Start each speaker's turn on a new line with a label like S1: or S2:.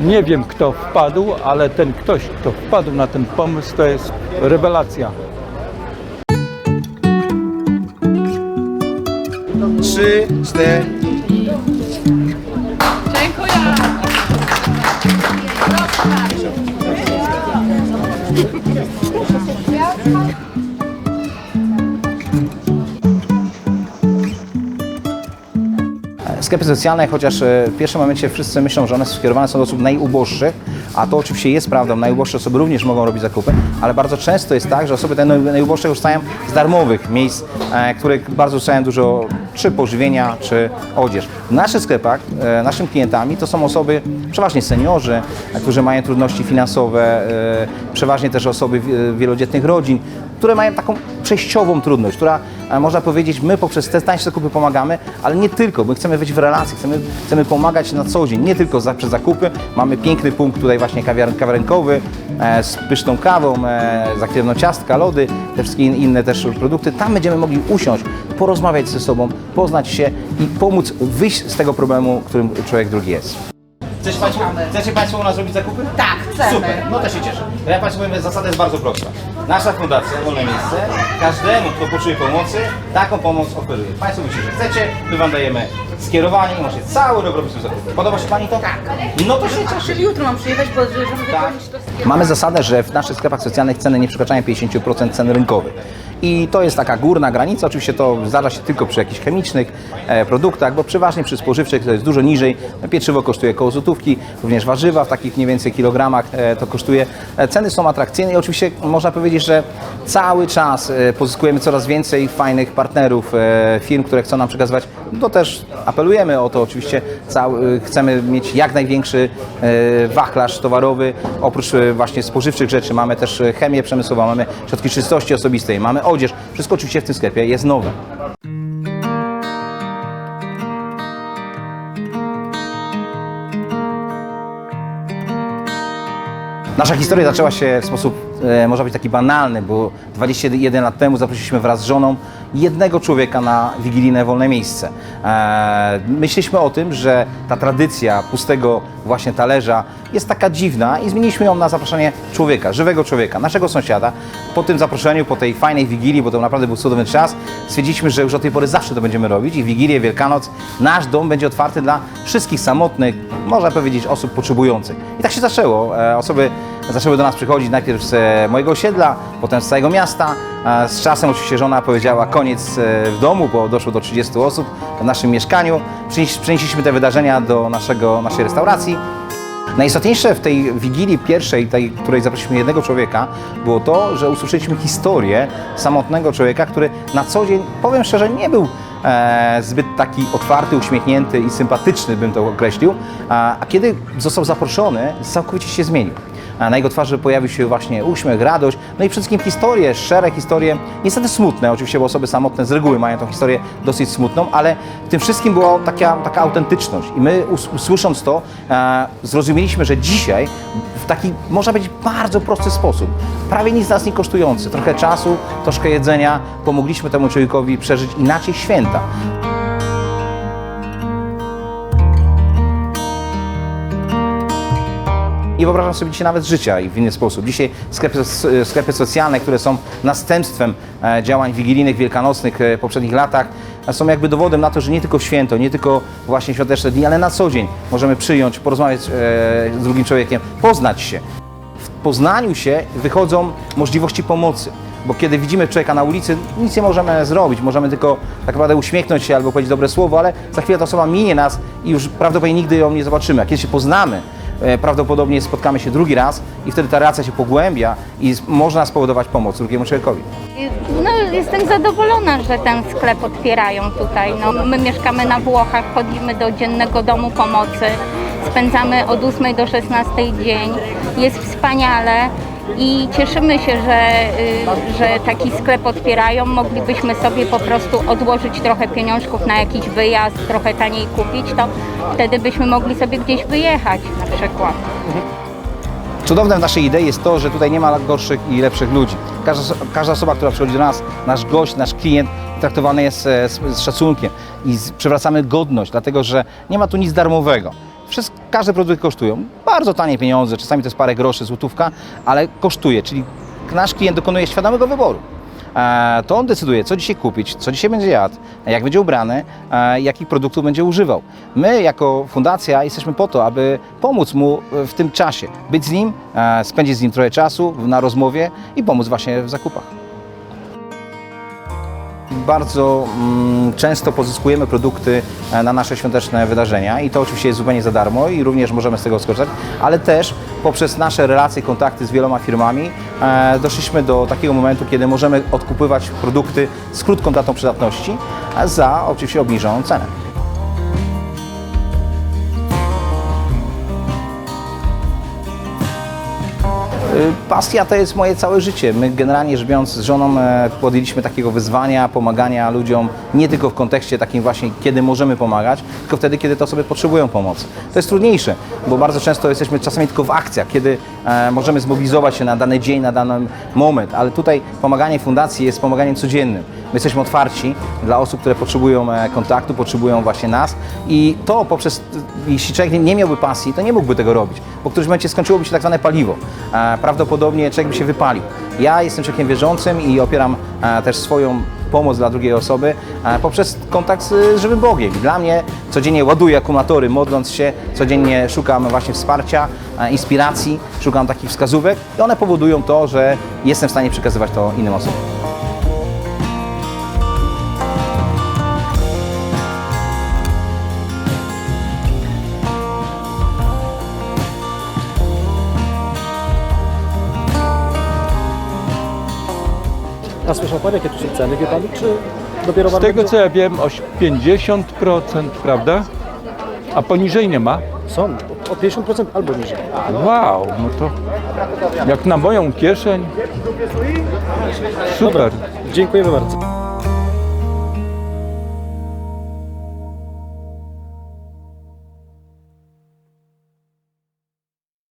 S1: Nie wiem kto wpadł, ale ten ktoś, kto wpadł na ten pomysł, to jest rewelacja.
S2: Trzy, cztery.
S3: Sklepy socjalne, chociaż e, w pierwszym momencie wszyscy myślą, że one skierowane są do osób najuboższych, a to oczywiście jest prawdą, najuboższe osoby również mogą robić zakupy, ale bardzo często jest tak, że osoby te naj- najuboższe korzystają z darmowych miejsc, e, które bardzo korzystają dużo czy pożywienia, czy odzież. W naszych sklepach e, naszymi klientami to są osoby, przeważnie seniorzy, którzy mają trudności finansowe, przeważnie też osoby wi- wielodzietnych rodzin, które mają taką przejściową trudność, która można powiedzieć, my poprzez te tańsze zakupy pomagamy, ale nie tylko, my chcemy być w relacji, chcemy, chcemy pomagać na co dzień, nie tylko za, przez zakupy. Mamy piękny punkt tutaj właśnie kawiar, kawiarenkowy e, z pyszną kawą, e, za chwilę ciastka, lody, te wszystkie in- inne też produkty. Tam będziemy mogli usiąść, porozmawiać ze sobą, poznać się i pomóc wyjść z tego problemu, którym człowiek drugi jest. Chcecie Państwo, chcecie Państwo u nas robić zakupy?
S4: Tak, chcemy.
S3: Super, no to się cieszę. Ja Państwu powiem, zasada jest bardzo prosta. Nasza fundacja Wolne Miejsce każdemu, kto potrzebuje pomocy, taką pomoc oferuje. Państwo mówicie, że chcecie, my Wam dajemy skierowanie i macie cały dobrobyt w zakupie. Podoba się Pani to? Tak. No to się cieszę.
S4: Czyli jutro mam przyjechać, bo żeby
S3: Tak.
S4: to skierowanie.
S3: Mamy zasadę, że w naszych sklepach socjalnych ceny nie przekraczają 50% cen rynkowych. I to jest taka górna granica. Oczywiście to zdarza się tylko przy jakichś chemicznych e, produktach, bo przeważnie przy spożywczych to jest dużo niżej. Pieczywo kosztuje koło złotówki, również warzywa w takich mniej więcej kilogramach e, to kosztuje. E, ceny są atrakcyjne i oczywiście można powiedzieć, że cały czas e, pozyskujemy coraz więcej fajnych partnerów, e, firm, które chcą nam przekazywać. To też apelujemy o to oczywiście. Cały, chcemy mieć jak największy e, wachlarz towarowy. Oprócz e, właśnie spożywczych rzeczy mamy też e, chemię przemysłową, mamy środki czystości osobistej, mamy odzież. Wszystko oczywiście w tym sklepie jest nowe. Nasza historia zaczęła się w sposób, e, można być taki banalny, bo 21 lat temu zaprosiliśmy wraz z żoną jednego człowieka na wigilijne wolne miejsce. E, myśleliśmy o tym, że ta tradycja pustego właśnie talerza jest taka dziwna i zmieniliśmy ją na zaproszenie człowieka, żywego człowieka, naszego sąsiada. Po tym zaproszeniu, po tej fajnej wigilii, bo to naprawdę był cudowny czas, stwierdziliśmy, że już od tej pory zawsze to będziemy robić i Wigilię, Wielkanoc nasz dom będzie otwarty dla wszystkich samotnych, można powiedzieć, osób potrzebujących. I tak się zaczęło. E, Osoby zaczęły do nas przychodzić najpierw z e, mojego osiedla, potem z całego miasta. Z czasem oczywiście żona powiedziała koniec w domu, bo doszło do 30 osób naszym mieszkaniu. Przenieśliśmy te wydarzenia do naszego, naszej restauracji. Najistotniejsze w tej wigilii pierwszej, tej, której zaprosiliśmy jednego człowieka, było to, że usłyszeliśmy historię samotnego człowieka, który na co dzień, powiem szczerze, nie był e, zbyt taki otwarty, uśmiechnięty i sympatyczny, bym to określił, a, a kiedy został zaproszony, całkowicie się zmienił. Na jego twarzy pojawił się właśnie uśmiech, radość, no i przede wszystkim historie, szczere historie, niestety smutne, oczywiście, bo osoby samotne z reguły mają tą historię dosyć smutną, ale w tym wszystkim była taka, taka autentyczność. I my us- usłysząc to, e, zrozumieliśmy, że dzisiaj w taki, można powiedzieć, bardzo prosty sposób, prawie nic nas nie kosztujący, trochę czasu, troszkę jedzenia, pomogliśmy temu człowiekowi przeżyć inaczej święta. I wyobrażam sobie dzisiaj nawet życia i w inny sposób. Dzisiaj sklepy, sklepy socjalne, które są następstwem e, działań wigilijnych, wielkanocnych e, w poprzednich latach, e, są jakby dowodem na to, że nie tylko w święto, nie tylko właśnie świąteczne dni, ale na co dzień możemy przyjąć, porozmawiać e, z drugim człowiekiem, poznać się. W poznaniu się wychodzą możliwości pomocy. Bo kiedy widzimy człowieka na ulicy, nic nie możemy zrobić. Możemy tylko tak naprawdę uśmiechnąć się albo powiedzieć dobre słowo, ale za chwilę ta osoba minie nas i już prawdopodobnie nigdy ją nie zobaczymy. A kiedy się poznamy, e, prawdopodobnie spotkamy się drugi raz i wtedy ta relacja się pogłębia i można spowodować pomoc drugiemu człowiekowi.
S5: No, jestem zadowolona, że ten sklep otwierają tutaj. No, my mieszkamy na Włochach, chodzimy do dziennego domu pomocy, spędzamy od 8 do 16 dzień. Jest wspaniale i cieszymy się, że, y, że taki sklep otwierają. Moglibyśmy sobie po prostu odłożyć trochę pieniążków na jakiś wyjazd, trochę taniej kupić, to wtedy byśmy mogli sobie gdzieś wyjechać na przykład.
S3: Cudowne w naszej idei jest to, że tutaj nie ma gorszych i lepszych ludzi. Każda, każda osoba, która przychodzi do nas, nasz gość, nasz klient, traktowany jest e, z, z szacunkiem i z, przywracamy godność, dlatego że nie ma tu nic darmowego. Przez każde produkty kosztują bardzo tanie pieniądze, czasami to jest parę groszy, złotówka, ale kosztuje, czyli nasz klient dokonuje świadomego wyboru. E, To on decyduje, co dzisiaj kupić, co dzisiaj będzie jadł, jak będzie ubrany, e, jakich produktów będzie używał. My jako fundacja jesteśmy po to, aby pomóc mu w tym czasie, być z nim, e, spędzić z nim trochę czasu na rozmowie i pomóc właśnie w zakupach. Bardzo mm, często pozyskujemy produkty e, na nasze świąteczne wydarzenia i to oczywiście jest zupełnie za darmo i również możemy z tego skorzystać, ale też poprzez nasze relacje, kontakty z wieloma firmami e, doszliśmy do takiego momentu, kiedy możemy odkupywać produkty z krótką datą przydatności za oczywiście obniżoną cenę. Pasja to jest moje całe życie. My generalnie rzecz biorąc z żoną e, podjęliśmy takiego wyzwania, pomagania ludziom nie tylko w kontekście takim właśnie, kiedy możemy pomagać, tylko wtedy, kiedy to sobie potrzebują pomocy. To jest trudniejsze, bo bardzo często jesteśmy czasami tylko w akcjach, kiedy e, możemy zmobilizować się na dany dzień, na dany moment, ale tutaj pomaganie fundacji jest pomaganiem codziennym. My jesteśmy otwarci dla osób, które potrzebują e, kontaktu, potrzebują właśnie nas i to poprzez, jeśli człowiek nie- miałby pasji, to nie mógłby tego robić, bo w którymś momencie skończyłoby się tak zwane paliwo. E, Prawdopodobnie człowiek by się wypalił. Ja jestem człowiekiem wierzącym i opieram e, też swoją pomoc dla drugiej osoby poprzez kontakt z żywym Bogiem. Dla mnie codziennie ładuję akumulatory, modląc się, codziennie szukam właśnie wsparcia, inspiracji, szukam takich wskazówek i one powodują to, że jestem w stanie przekazywać to innym osobom.
S4: A słyszał Pan, jakie tu są ceny, wie Pan, czy dopiero
S1: Z
S4: Pan
S1: tego
S4: będzie-
S1: co ja wiem, o 50%, prawda? A poniżej nie ma?
S4: Są, o- o 50% albo niżej.
S1: Wow, no to jak na moją kieszeń. Super.
S4: Dziękujemy bardzo.